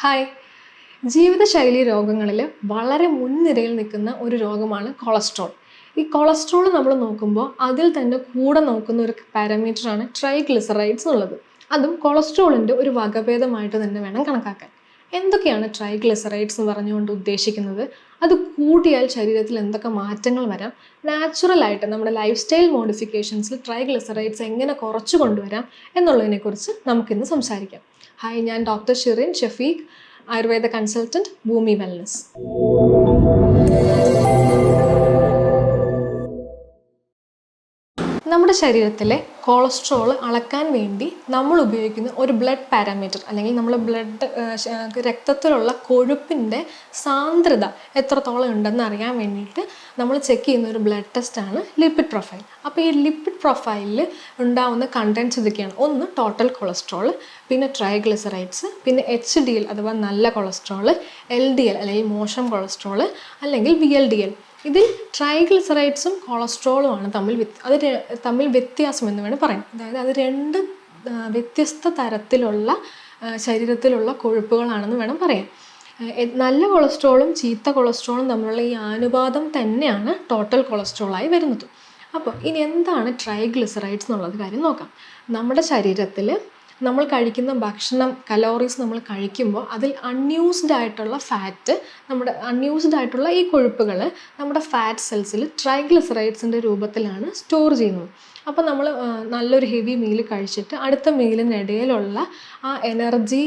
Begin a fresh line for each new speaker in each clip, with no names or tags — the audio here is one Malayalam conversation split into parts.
ഹായ് ജീവിതശൈലി രോഗങ്ങളിൽ വളരെ മുൻനിരയിൽ നിൽക്കുന്ന ഒരു രോഗമാണ് കൊളസ്ട്രോൾ ഈ കൊളസ്ട്രോൾ നമ്മൾ നോക്കുമ്പോൾ അതിൽ തന്നെ കൂടെ നോക്കുന്ന ഒരു പാരാമീറ്ററാണ് ട്രൈഗ്ലിസറൈഡ്സ് എന്നുള്ളത്. അതും കൊളസ്ട്രോളിന്റെ ഒരു വകഭേദമായിട്ട് തന്നെ വേണം കണക്കാക്കാൻ. എന്തൊക്കെയാണ് ട്രൈഗ്ലിസറൈഡ്സ് എന്ന് പറഞ്ഞുകൊണ്ട് ഉദ്ദേശിക്കുന്നത്? അത് കൂട്ടിയാൽ ശരീരത്തിൽ എന്തൊക്കെ മാറ്റങ്ങൾ വരാം? നാച്ചുറലായിട്ട് നമ്മുടെ ലൈഫ് സ്റ്റൈൽ മോഡിഫിക്കേഷൻസിൽ ട്രൈഗ്ലിസറൈഡ്സ് എങ്ങനെ കുറച്ച് കൊണ്ടുവരാം എന്നുള്ളതിനെക്കുറിച്ച് നമുക്കിന്ന് സംസാരിക്കാം. ഹായ് ഞാൻ doctor Shirin Shafeeq Ayurveda consultant Bhoomi wellness നമ്മുടെ ശരീരത്തിലെ കൊളസ്ട്രോൾ അളക്കാൻ വേണ്ടി നമ്മൾ ഉപയോഗിക്കുന്ന ഒരു ബ്ലഡ് പാരാമീറ്റർ അല്ലെങ്കിൽ നമ്മൾ ബ്ലഡ് രക്തത്തിലുള്ള കൊഴുപ്പിന്റെ സാന്ദ്രത എത്രത്തോളം ഉണ്ടെന്ന് അറിയാൻ വേണ്ടിയിട്ട് നമ്മൾ ചെക്ക് ചെയ്യുന്ന ഒരു ബ്ലഡ് ടെസ്റ്റാണ് ലിപ്പിഡ് പ്രൊഫൈൽ അപ്പോൾ ഈ ലിപ്പിഡ് പ്രൊഫൈലിൽ ഉണ്ടാവുന്ന കണ്ടൻസ് ഇതൊക്കെയാണ്. ഒന്ന് ടോട്ടൽ കൊളസ്ട്രോൾ പിന്നെ ട്രൈഗ്ലിസറൈഡ്സ് പിന്നെ എച്ച് ഡി എൽ അഥവാ നല്ല കൊളസ്ട്രോൾ എൽ ഡി എൽ അല്ലെങ്കിൽ മോശം കൊളസ്ട്രോൾ അല്ലെങ്കിൽ വി എൽ ഡി എൽ ഇതിൽ ട്രൈഗ്ലിസറൈഡ്സും കൊളസ്ട്രോളും ആണ് തമ്മിൽ അത് തമ്മിൽ വ്യത്യാസം എന്ന് വേണം പറയാം അതായത് അത് രണ്ട് വ്യത്യസ്ത തരത്തിലുള്ള ശരീരത്തിലുള്ള കൊഴുപ്പുകളാണെന്ന് വേണം പറയാം ആ, എ- നല്ല കൊളസ്ട്രോളും ചീത്ത കൊളസ്ട്രോളും തമ്മിലുള്ള ഈ അനുപാതം തന്നെയാണ് ടോട്ടൽ കൊളസ്ട്രോളായി വരുന്നത്. അപ്പോൾ ഇനി എന്താണ് ട്രൈഗ്ലിസറൈഡ്സ് എന്നുള്ളത് കാര്യം നോക്കാം. നമ്മുടെ ശരീരത്തിൽ നമ്മൾ കഴിക്കുന്ന ഭക്ഷണം കലോറീസ് നമ്മൾ കഴിക്കുമ്പോൾ അതിൽ അൺയൂസ്ഡ് ആയിട്ടുള്ള ഫാറ്റ് നമ്മുടെ അൺയൂസ്ഡ് ആയിട്ടുള്ള ഈ കൊഴുപ്പുകൾ നമ്മുടെ ഫാറ്റ് സെൽസിൽ ട്രൈഗ്ലിസറൈഡ്സിന്റെ രൂപത്തിലാണ് സ്റ്റോർ ചെയ്യുന്നത്. അപ്പോൾ നമ്മൾ നല്ലൊരു ഹെവി മീൽ കഴിച്ചിട്ട് അടുത്ത മീലിനിടയിലുള്ള ആ എനർജി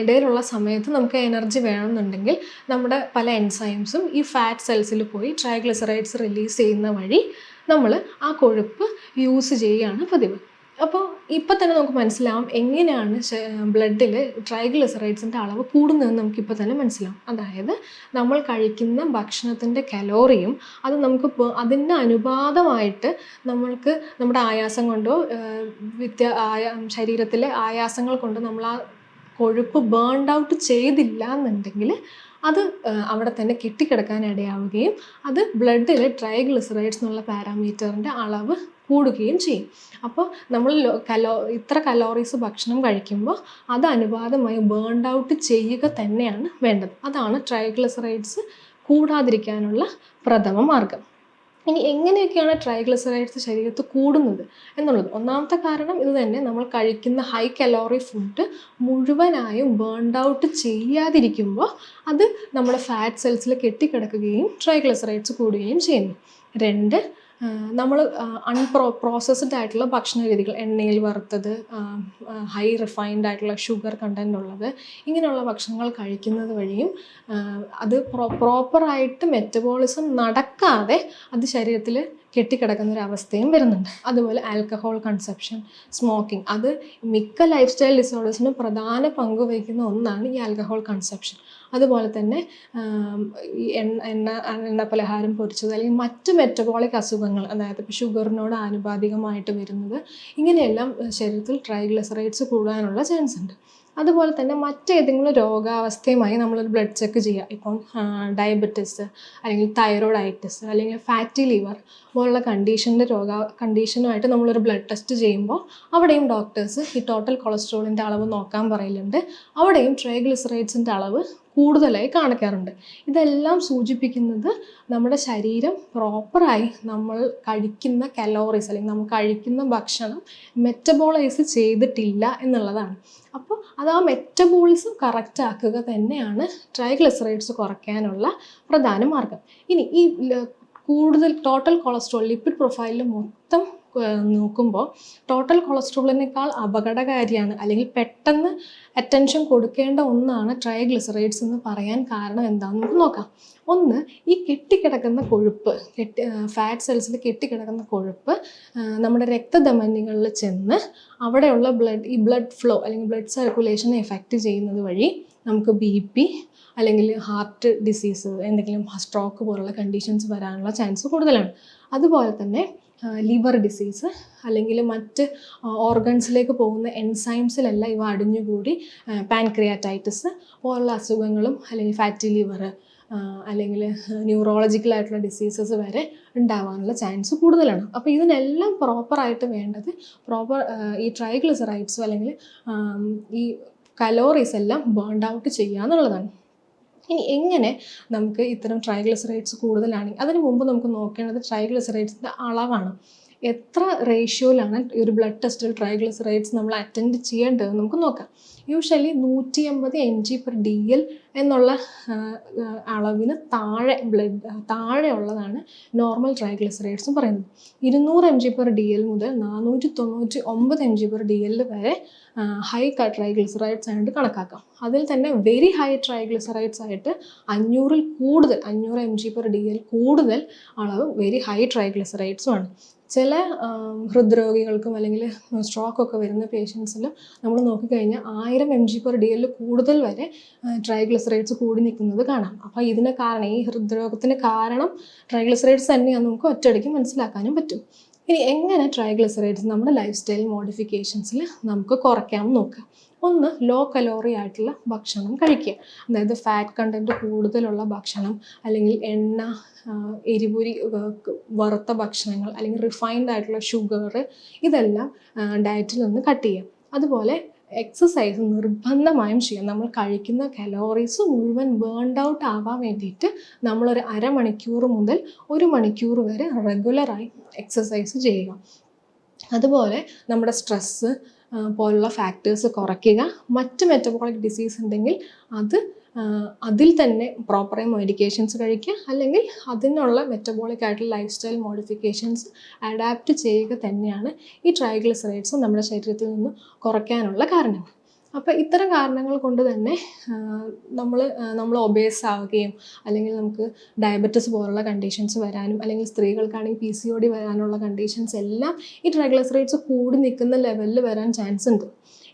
ഇടയിലുള്ള സമയത്ത് നമുക്ക് എനർജി വേണമെന്നുണ്ടെങ്കിൽ നമ്മുടെ പല എൻസൈംസും ഈ ഫാറ്റ് സെൽസിൽ പോയി ട്രൈഗ്ലിസറൈഡ്സ് റിലീസ് ചെയ്യുന്ന വഴി നമ്മൾ ആ കൊഴുപ്പ് യൂസ് ചെയ്യുകയാണ് പതിവ്. അപ്പോൾ ഇപ്പം തന്നെ നമുക്ക് മനസ്സിലാവും എങ്ങനെയാണ് ബ്ലഡിൽ ട്രൈഗ്ലിസറൈഡ്സിന്റെ അളവ് കൂടുന്നതെന്ന് നമുക്കിപ്പോൾ തന്നെ മനസ്സിലാവും. അതായത് നമ്മൾ കഴിക്കുന്ന ഭക്ഷണത്തിന്റെ കലോറിയും അത് നമുക്ക് അതിന്റെ അനുപാതമായിട്ട് നമ്മൾക്ക് നമ്മുടെ ആയാസം കൊണ്ടോ വിദ്യ ശരീരത്തിലെ ആയാസങ്ങൾ കൊണ്ട് നമ്മൾ ആ കൊഴുപ്പ് ബേൺഡ് ഔട്ട് ചെയ്തില്ല എന്നുണ്ടെങ്കിൽ അത് അവിടെ തന്നെ കെട്ടിക്കിടക്കാൻ ഇടയാവുകയും അത് ബ്ലഡിൽ ട്രൈഗ്ലിസറൈഡ്സ് എന്നുള്ള പാരാമീറ്ററിന്റെ അളവ് കൂടുകയും ചെയ്യും. അപ്പോൾ നമ്മൾ കലോ ഇത്ര കലോറീസ് ഭക്ഷണം കഴിക്കുമ്പോൾ അത് അനുപാതമായി ബേൺഡ് ഔട്ട് ചെയ്യുക തന്നെയാണ് വേണ്ടത്. അതാണ് ട്രൈഗ്ലിസറൈഡ്സ് കൂടാതിരിക്കാനുള്ള പ്രഥമ മാർഗം. ഇനി എങ്ങനെയൊക്കെയാണ് ട്രൈഗ്ലിസറൈഡ്സ് ശരീരത്ത് കൂടുന്നത് എന്നുള്ളത്? ഒന്നാമത്തെ കാരണം ഇത് തന്നെ നമ്മൾ കഴിക്കുന്ന ഹൈ കലോറി ഫുഡ് മുഴുവനായും ബേൺഡ് ഔട്ട് ചെയ്യാതിരിക്കുമ്പോൾ അത് നമ്മുടെ ഫാറ്റ് സെൽസിൽ കെട്ടിക്കിടക്കുകയും ട്രൈഗ്ലിസറൈഡ്സ് കൂടുകയും ചെയ്യുന്നു. രണ്ട് നമ്മൾ അൺപ്രോ പ്രോസസ്ഡ് ആയിട്ടുള്ള ഭക്ഷണ രീതികൾ എണ്ണയിൽ വറുത്തത് ഹൈ റിഫൈൻഡ് ആയിട്ടുള്ള ഷുഗർ കണ്ടന്റ് ഉള്ളത് ഇങ്ങനെയുള്ള ഭക്ഷണങ്ങൾ കഴിക്കുന്നത് വഴിയും അത് പ്രോ പ്രോപ്പറായിട്ട് മെറ്റബോളിസം നടക്കാതെ അത് ശരീരത്തിൽ കെട്ടിക്കിടക്കുന്ന ഒരു അവസ്ഥയും വരുന്നുണ്ട്. അതുപോലെ ആൽക്കഹോൾ കൺസപ്ഷൻ സ്മോക്കിംഗ് അത് മിക്ക ലൈഫ് സ്റ്റൈൽ ഡിസോർഡേഴ്സിനും പ്രധാന പങ്ക് വഹിക്കുന്ന ഒന്നാണ് ഈ ആൽക്കഹോൾ കൺസപ്ഷൻ അതുപോലെ തന്നെ എണ്ണ എണ്ണ എണ്ണ പലഹാരം പൊരിച്ചത് അല്ലെങ്കിൽ മറ്റ് മെറ്റബോളിക് അസുഖങ്ങൾ അതായത് ഇപ്പോൾ ഷുഗറിനോട് ആനുപാതികമായിട്ട് വരുന്നത് ഇങ്ങനെയെല്ലാം ശരീരത്തിൽ ട്രൈഗ്ലിസറൈഡ്സ് കൂടാനുള്ള ചാൻസ് ഉണ്ട്. അതുപോലെ തന്നെ മറ്റേതെങ്കിലും രോഗാവസ്ഥയുമായി നമ്മളൊരു ബ്ലഡ് ചെക്ക് ചെയ്യുക ഇപ്പം ഡയബറ്റിസ് അല്ലെങ്കിൽ തൈറോയ്ഡൈറ്റിസ് അല്ലെങ്കിൽ ഫാറ്റി ലിവർ പോലുള്ള കണ്ടീഷന്റെ രോഗ കണ്ടീഷനുമായിട്ട് നമ്മളൊരു ബ്ലഡ് ടെസ്റ്റ് ചെയ്യുമ്പോൾ അവിടെയും ഡോക്ടേഴ്സ് ഈ ടോട്ടൽ കൊളസ്ട്രോളിന്റെ അളവ് നോക്കാൻ പറയലുണ്ട്. അവിടെയും ട്രൈഗ്ലിസറൈഡ്സിന്റെ അളവ് കൂടുതലായി കാണിക്കാറുണ്ട്. ഇതെല്ലാം സൂചിപ്പിക്കുന്നത് നമ്മുടെ ശരീരം പ്രോപ്പറായി നമ്മൾ കഴിക്കുന്ന കലോറീസ് അല്ലെങ്കിൽ നമ്മൾ കഴിക്കുന്ന ഭക്ഷണം മെറ്റബോളൈസ് ചെയ്തിട്ടില്ല എന്നുള്ളതാണ്. അപ്പോൾ അത് ആ മെറ്റബോളിസം കറക്റ്റ് ആക്കുക തന്നെയാണ് ട്രൈഗ്ലിസറൈഡ്സ് കുറയ്ക്കാനുള്ള പ്രധാന മാർഗം. ഇനി ഈ കൂടുതൽ ടോട്ടൽ കൊളസ്ട്രോൾ ലിപ്പിഡ് പ്രൊഫൈലിൽ മൊത്തം നോക്കുമ്പോൾ ടോട്ടൽ കൊളസ്ട്രോളിനേക്കാൾ അപകടകാരിയാണ്. അല്ലെങ്കിൽ പെട്ടെന്ന് അറ്റൻഷൻ കൊടുക്കേണ്ട ഒന്നാണ് ട്രൈഗ്ലിസറൈഡ്സ് എന്ന് പറയാൻ കാരണം എന്താണെന്ന് നമുക്ക് നോക്കാം. ഒന്ന് ഈ കെട്ടിക്കിടക്കുന്ന കൊഴുപ്പ് കെട്ടി ഫാറ്റ് സെൽസിൽ കെട്ടിക്കിടക്കുന്ന കൊഴുപ്പ് നമ്മുടെ രക്തധമനികളിൽ ചെന്ന് അവിടെയുള്ള ബ്ലഡ് ഈ ബ്ലഡ് ഫ്ലോ അല്ലെങ്കിൽ ബ്ലഡ് സർക്കുലേഷനെ എഫക്റ്റ് ചെയ്യുന്നത് വഴി നമുക്ക് ബി പി അല്ലെങ്കിൽ ഹാർട്ട് ഡിസീസ് എന്തെങ്കിലും സ്ട്രോക്ക് പോലുള്ള കണ്ടീഷൻസ് വരാനുള്ള ചാൻസ് കൂടുതലാണ്. അതുപോലെ തന്നെ ലിവർ ഡിസീസ് അല്ലെങ്കിൽ മറ്റ് ഓർഗൻസിലേക്ക് പോകുന്ന എൻസൈംസിലെല്ലാം ഇവ അടിഞ്ഞുകൂടി പാൻക്രിയാറ്റൈറ്റിസ് പോലുള്ള അസുഖങ്ങളും അല്ലെങ്കിൽ ഫാറ്റി ലിവർ അല്ലെങ്കിൽ ന്യൂറോളജിക്കൽ ആയിട്ടുള്ള ഡിസീസസ് വരെ ഉണ്ടാവാനുള്ള ചാൻസ് കൂടുതലാണ്. അപ്പോൾ ഇതിനെല്ലാം പ്രോപ്പറായിട്ട് വേണ്ടത് പ്രോപ്പർ ഈ ട്രൈഗ്ലിസറൈഡ്സോ അല്ലെങ്കിൽ ഈ കലോറീസ് എല്ലാം ബേൺഡ് ഔട്ട് ചെയ്യുക എന്നുള്ളതാണ് ഇനി എങ്ങനെ നമുക്ക് ഇത്തരം ട്രൈഗ്ലിസറൈഡ്സ് കൂടുതലാണെങ്കിൽ അതിന് മുമ്പ് നമുക്ക് നോക്കേണ്ടത് ട്രൈഗ്ലിസറൈഡ്സിന്റെ അളവാണ്. എത്ര റേഷ്യോയിലാണ് ഈ ഒരു ബ്ലഡ് ടെസ്റ്റിൽ ട്രൈഗ്ലിസറൈഡ്സ് നമ്മൾ അറ്റൻഡ് ചെയ്യേണ്ടത്? നമുക്ക് നോക്കാം. യൂഷ്വലി നൂറ്റി അമ്പത് M G per D L എന്നുള്ള അളവിന് താഴെ ബ്ലഡ് താഴെ ഉള്ളതാണ് നോർമൽ ട്രൈഗ്ലിസറൈഡ്സ് എന്ന് പറയുന്നത്. ഇരുന്നൂറ് M G per D L മുതൽ നാനൂറ്റി തൊണ്ണൂറ്റി ഒമ്പത് M G per D L വരെ ഹൈ ട്രൈഗ്ലിസറൈഡ്സ് ആയിട്ട് കണക്കാക്കാം. അതിൽ തന്നെ വെരി ഹൈ ട്രൈഗ്ലിസറൈഡ്സ് ആയിട്ട് അഞ്ഞൂറിൽ കൂടുതൽ അഞ്ഞൂറ് M G per D L കൂടുതൽ അളവ് വെരി ഹൈ ട്രൈഗ്ലിസറൈഡ്സും ആണ്. ചില ഹൃദ്രോഗികൾക്കും അല്ലെങ്കിൽ സ്ട്രോക്ക് ഒക്കെ വരുന്ന പേഷ്യൻസിലും നമ്മൾ നോക്കിക്കഴിഞ്ഞാൽ ആയിരം എം ജി പെർ ഡി എല്ലിൽ കൂടുതൽ വരെ ട്രൈഗ്ലിസറൈഡ്സ് കൂടി നിൽക്കുന്നത് കാണാം. അപ്പോൾ ഇതിന് കാരണം ഈ ഹൃദ്രോഗത്തിന് കാരണം ട്രൈഗ്ലിസറൈഡ്സ് തന്നെയാണെന്ന് നമുക്ക് ഒറ്റയടിക്ക് മനസ്സിലാക്കാനും പറ്റും. ഇനി എങ്ങനെ ട്രൈഗ്ലിസറൈഡ്സ് നമ്മുടെ ലൈഫ് സ്റ്റൈൽ മോഡിഫിക്കേഷൻസിൽ നമുക്ക് കുറയ്ക്കാം നോക്കാം ഒന്ന് ലോ കലോറി ആയിട്ടുള്ള ഭക്ഷണം കഴിക്കുക. അതായത് ഫാറ്റ് കണ്ടന്റ് കൂടുതലുള്ള ഭക്ഷണം അല്ലെങ്കിൽ എണ്ണ എരിപുരി വറുത്ത ഭക്ഷണങ്ങൾ അല്ലെങ്കിൽ റിഫൈൻഡ് ആയിട്ടുള്ള ഷുഗർ ഇതെല്ലാം ഡയറ്റിൽ നിന്ന് കട്ട് ചെയ്യാം അതുപോലെ എക്സസൈസ് നിർബന്ധമായും ചെയ്യാം. നമ്മൾ കഴിക്കുന്ന കലോറീസ് മുഴുവൻ ബേൺഡ് ഔട്ട് ആവാൻ വേണ്ടിയിട്ട് നമ്മളൊരു അരമണിക്കൂർ മുതൽ ഒരു മണിക്കൂർ വരെ റെഗുലറായി എക്സസൈസ് ചെയ്യുക. അതുപോലെ നമ്മുടെ സ്ട്രെസ്സ് പോലുള്ള ഫാക്ടേഴ്സ് കുറയ്ക്കുക. മറ്റ് മെറ്റബോളിക് ഡിസീസ് ഉണ്ടെങ്കിൽ അത് അതിൽ തന്നെ പ്രോപ്പറായി മെഡിക്കേഷൻസ് കഴിക്കുക. അല്ലെങ്കിൽ അതിനുള്ള മെറ്റബോളിക് ആയിട്ടുള്ള ലൈഫ് സ്റ്റൈൽ മോഡിഫിക്കേഷൻസ് അഡാപ്റ്റ് ചെയ്യുക തന്നെയാണ് ഈ ട്രൈഗ്ലിസറൈഡ്സ് നമ്മുടെ ശരീരത്തിൽ നിന്ന് കുറയ്ക്കാനുള്ള കാരണങ്ങൾ അപ്പോൾ ഇത്തരം കാരണങ്ങൾ കൊണ്ട് തന്നെ നമ്മൾ നമ്മൾ ഒബേസ് ആവുകയും അല്ലെങ്കിൽ നമുക്ക് ഡയബറ്റിസ് പോലുള്ള കണ്ടീഷൻസ് വരാനും അല്ലെങ്കിൽ സ്ത്രീകൾക്കാണെങ്കിൽ പി സി ഒ ഡി വരാനുള്ള കണ്ടീഷൻസ് എല്ലാം ഈ ട്രൈഗ്ലിസറൈഡ്സ് കൂടി നിൽക്കുന്ന ലെവലിൽ വരാൻ ചാൻസ് ഉണ്ട്.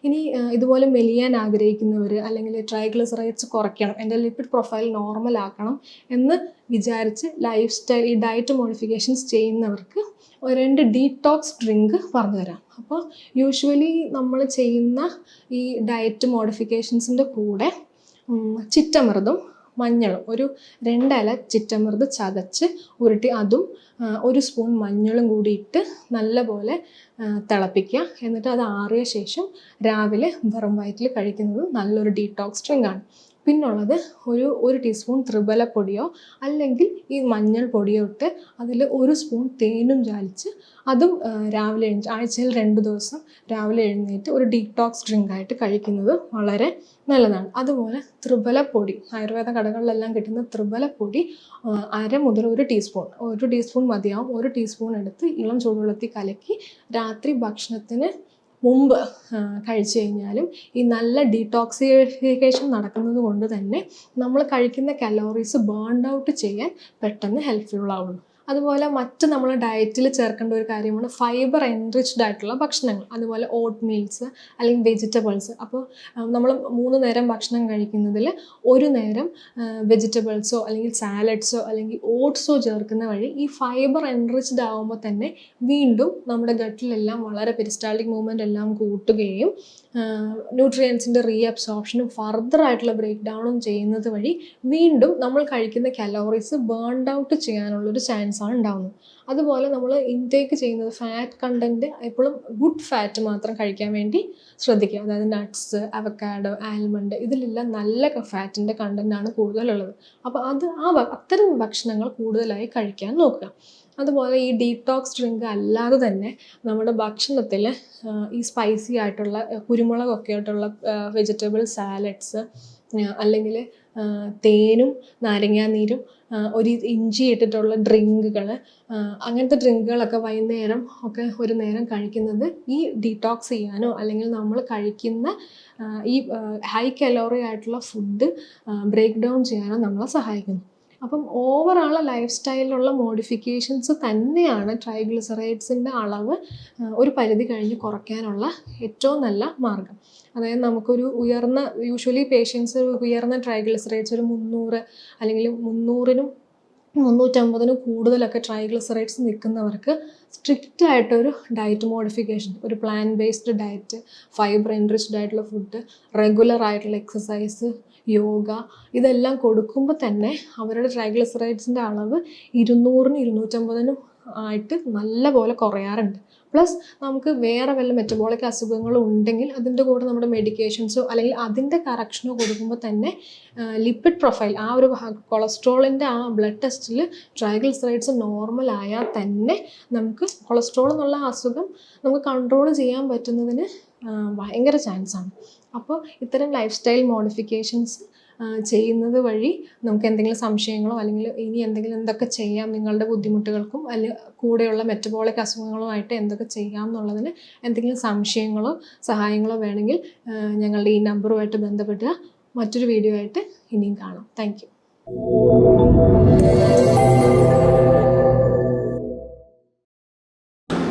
ഇനി ഇതുപോലെ മെലിയാൻ ആഗ്രഹിക്കുന്നവർ അല്ലെങ്കിൽ ട്രൈഗ്ലിസറൈഡ്സ് കുറയ്ക്കണം എന്റെ ലിപ്പിഡ് പ്രൊഫൈൽ നോർമൽ ആക്കണം എന്ന് വിചാരിച്ച് ലൈഫ് സ്റ്റൈൽ ഈ ഡയറ്റ് മോഡിഫിക്കേഷൻസ് ചെയ്യുന്നവർക്ക് രണ്ട് ഡീടോക്സ് ഡ്രിങ്ക് പറഞ്ഞു തരാം. അപ്പോൾ യൂഷ്വലി നമ്മൾ ചെയ്യുന്ന ഈ ഡയറ്റ് മോഡിഫിക്കേഷൻസിന്റെ കൂടെ ചിറ്റമൃതും മഞ്ഞളും ഒരു രണ്ടല ചിറ്റമൃത് ചതച്ച് ഉരുട്ടി അതും ഒരു സ്പൂൺ മഞ്ഞളും കൂടി ഇട്ട് നല്ലപോലെ തിളപ്പിക്കുക. എന്നിട്ട് അത് ആറിയ ശേഷം രാവിലെ വെറും വയറ്റിൽ കഴിക്കുന്നത് നല്ലൊരു ഡീടോക്സ് ഡ്രിങ്ക് ആണ്. പിന്നുള്ളത് ഒരു ഒരു ടീസ്പൂൺ ത്രിബലപ്പൊടിയോ അല്ലെങ്കിൽ ഈ മഞ്ഞൾ പൊടിയോ ഇട്ട് അതിൽ ഒരു സ്പൂൺ തേനും ചാലിച്ച് അതും രാവിലെ എഴുന്നേറ്റ് ആഴ്ചയിൽ രണ്ട് ദിവസം രാവിലെ എഴുന്നേറ്റ് ഒരു ഡീടോക്സ് ഡ്രിങ്കായിട്ട് കഴിക്കുന്നത് വളരെ നല്ലതാണ്. അതുപോലെ ത്രിബലപ്പൊടി ആയുർവേദ കടകളിലെല്ലാം കിട്ടുന്ന ത്രിബലപ്പൊടി അര മുതൽ ഒരു ടീസ്പൂൺ ഒരു ടീസ്പൂൺ മതിയാവും. ഒരു ടീസ്പൂൺ എടുത്ത് ഇളം ചൂടുവെള്ളത്തിൽ കലക്കി രാത്രി ഭക്ഷണത്തിന് മുമ്പ് കഴിച്ചു കഴിഞ്ഞാലും ഈ നല്ല ഡീടോക്സിഫിക്കേഷൻ നടക്കുന്നത് കൊണ്ട് തന്നെ നമ്മൾ കഴിക്കുന്ന കലോറീസ് ബേൺ ഔട്ട് ചെയ്യാൻ പെട്ടെന്ന് ഹെൽപ്ഫുൾ ആവുള്ളൂ അതുപോലെ മറ്റ് നമ്മൾ ഡയറ്റിൽ ചേർക്കേണ്ട ഒരു കാര്യമാണ് ഫൈബർ എൻറിച്ച്ഡ് ആയിട്ടുള്ള ഭക്ഷണങ്ങൾ. അതുപോലെ ഓട്ട് മീൽസ് അല്ലെങ്കിൽ വെജിറ്റബിൾസ് അപ്പോൾ നമ്മൾ മൂന്ന് നേരം ഭക്ഷണം കഴിക്കുന്നതിൽ ഒരു നേരം വെജിറ്റബിൾസോ അല്ലെങ്കിൽ സാലഡ്സോ അല്ലെങ്കിൽ ഓട്സോ ചേർക്കുന്ന വഴി ഈ ഫൈബർ എൻറിച്ച്ഡ് ആകുമ്പോൾ തന്നെ വീണ്ടും നമ്മുടെ ഗട്ടിലെല്ലാം വളരെ പെരിസ്റ്റാൾട്ടിക് മൂവ്മെന്റ് എല്ലാം കൂട്ടുകയും ന്യൂട്രിയൻസിന്റെ റീ അബ്സോർപ്ഷനും ഫർദർ ആയിട്ടുള്ള ബ്രേക്ക് ഡൗണും ചെയ്യുന്നത് വഴി വീണ്ടും നമ്മൾ കഴിക്കുന്ന കലോറീസ് ബേൺഡ് ഔട്ട് ചെയ്യാനുള്ളൊരു ചാൻസ് ആണ് ഉണ്ടാകുന്നത് അതുപോലെ നമ്മൾ ഇൻടേക്ക് ചെയ്യുന്നത് ഫാറ്റ് കണ്ടന്റ് എപ്പോഴും ഗുഡ് ഫാറ്റ് മാത്രം കഴിക്കാൻ വേണ്ടി ശ്രദ്ധിക്കുക. അതായത് നട്ട്സ് അവക്കാഡോ ആൽമണ്ട് ഇതിലെല്ലാം നല്ല ഫാറ്റിന്റെ കണ്ടന്റാണ് കൂടുതലുള്ളത്. അപ്പോൾ അത് ആ അത്തരം ഭക്ഷണങ്ങൾ കൂടുതലായി കഴിക്കാൻ നോക്കുക. അതുപോലെ ഈ ഡീടോക്സ് ഡ്രിങ്ക് അല്ലാതെ തന്നെ നമ്മുടെ ഭക്ഷണത്തിൽ ഈ സ്പൈസി ആയിട്ടുള്ള കുരുമുളകൊക്കെ ആയിട്ടുള്ള വെജിറ്റബിൾ സാലഡ്സ് അല്ലെങ്കിൽ തേനും നാരങ്ങാനീരും ഒരു ഇഞ്ചി ഇട്ടിട്ടുള്ള ഡ്രിങ്കുകൾ അങ്ങനത്തെ ഡ്രിങ്കുകളൊക്കെ വൈകുന്നേരം ഒക്കെ ഒരു നേരം കഴിക്കുന്നത് ഈ ഡീടോക്സ് ചെയ്യാനോ അല്ലെങ്കിൽ നമ്മൾ കഴിക്കുന്ന ഈ ഹൈ കലോറി ആയിട്ടുള്ള ഫുഡ് ബ്രേക്ക് ഡൗൺ ചെയ്യാനോ നമ്മളെ സഹായിക്കുന്നു. അപ്പം ഓവറോൾ ലൈഫ് സ്റ്റൈലിലുള്ള മോഡിഫിക്കേഷൻസ് തന്നെയാണ് ട്രൈഗ്ലിസറൈഡ്സിന്റെ അളവ് ഒരു പരിധി കഴിഞ്ഞ് കുറയ്ക്കാനുള്ള ഏറ്റവും നല്ല മാർഗം. അതായത് നമുക്കൊരു ഉയർന്ന യൂഷ്വലി പേഷ്യൻസ് ഉയർന്ന ട്രൈഗ്ലിസറൈഡ്സ് ഒരു മുന്നൂറ് അല്ലെങ്കിൽ മുന്നൂറിനും മുന്നൂറ്റമ്പതിനും കൂടുതലൊക്കെ ട്രൈഗ്ലിസറൈഡ്സ് നിൽക്കുന്നവർക്ക് സ്ട്രിക്റ്റ് ആയിട്ടൊരു ഡയറ്റ് മോഡിഫിക്കേഷൻ ഒരു plan based diet fibre enriched ആയിട്ടുള്ള ഫുഡ് റെഗുലർ ആയിട്ടുള്ള എക്സസൈസ് യോഗ ഇതെല്ലാം കൊടുക്കുമ്പോൾ തന്നെ അവരുടെ ട്രൈഗ്ലിസറൈഡ്സിന്റെ അളവ് ഇരുന്നൂറിനും ഇരുന്നൂറ്റമ്പതിനും ആയിട്ട് നല്ലപോലെ കുറയാറുണ്ട്. പ്ലസ് നമുക്ക് വേറെ വല്ല മെറ്റബോളിക് അസുഖങ്ങളും ഉണ്ടെങ്കിൽ അതിന്റെ കൂടെ നമ്മുടെ മെഡിക്കേഷൻസോ അല്ലെങ്കിൽ അതിന്റെ കറക്ഷനോ കൊടുക്കുമ്പോൾ തന്നെ ലിപ്പിഡ് പ്രൊഫൈൽ ആ ഒരു കൊളസ്ട്രോളിന്റെ ആ ബ്ലഡ് ടെസ്റ്റിൽ ട്രൈഗ്ലിസറൈഡ്സ് നോർമൽ ആയാൽ തന്നെ നമുക്ക് കൊളസ്ട്രോൾ എന്നുള്ള അസുഖം നമുക്ക് കൺട്രോൾ ചെയ്യാൻ പറ്റുന്നതിന് ഭയങ്കര ചാൻസാണ് അപ്പോൾ ഇത്തരം ലൈഫ് സ്റ്റൈൽ മോഡിഫിക്കേഷൻസ് ചെയ്യുന്നത് വഴി നമുക്ക് എന്തെങ്കിലും സംശയങ്ങളോ അല്ലെങ്കിൽ ഇനി എന്തെങ്കിലും എന്തൊക്കെ ചെയ്യാം നിങ്ങളുടെ ബുദ്ധിമുട്ടുകൾക്കും അല്ലെങ്കിൽ കൂടെയുള്ള മെറ്റബോളിക് അസുഖങ്ങളുമായിട്ട് എന്തൊക്കെ ചെയ്യാം എന്നുള്ളതിന് എന്തെങ്കിലും സംശയങ്ങളോ സഹായങ്ങളോ വേണമെങ്കിൽ ഞങ്ങളുടെ ഈ നമ്പറുമായിട്ട് ബന്ധപ്പെട്ട മറ്റൊരു വീഡിയോ ആയിട്ട് ഇനിയും കാണാം. താങ്ക്